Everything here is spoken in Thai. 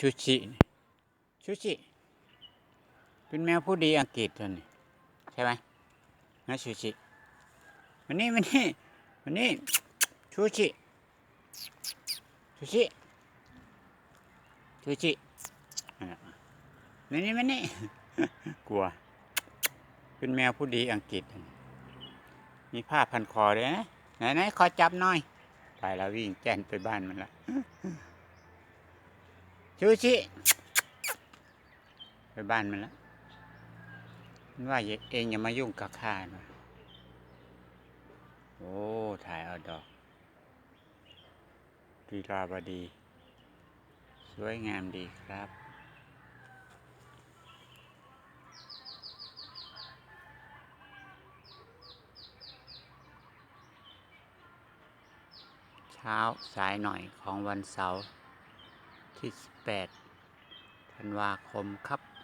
ชูชินี่ชูชิ เป็นแมวผู้ดีอังกฤษตัวนี้ใช่ไหมนะชูชิมันนี่มันนี่มันนี่ชูชิ ชูชิ ชูชินั่นน่ะมันนี่มันนี่กลัว เป็นแมวผู้ดีอังกฤษ มีผ้าพันคอด้วยนะ ไหนไหนขอจับหน่อย ไปแล้ววิ่งแจ้นไปบ้านมันละ ชูชิไปบ้านมันแล้วมันว่าเองอย่ามายุ่งกับข้านะโอ้ ถ่ายเอาดอกดีราบดี สวยงามดีครับเช้าสายหน่อยของวันเสาร์ ที่ 18 ธันวาคมครับ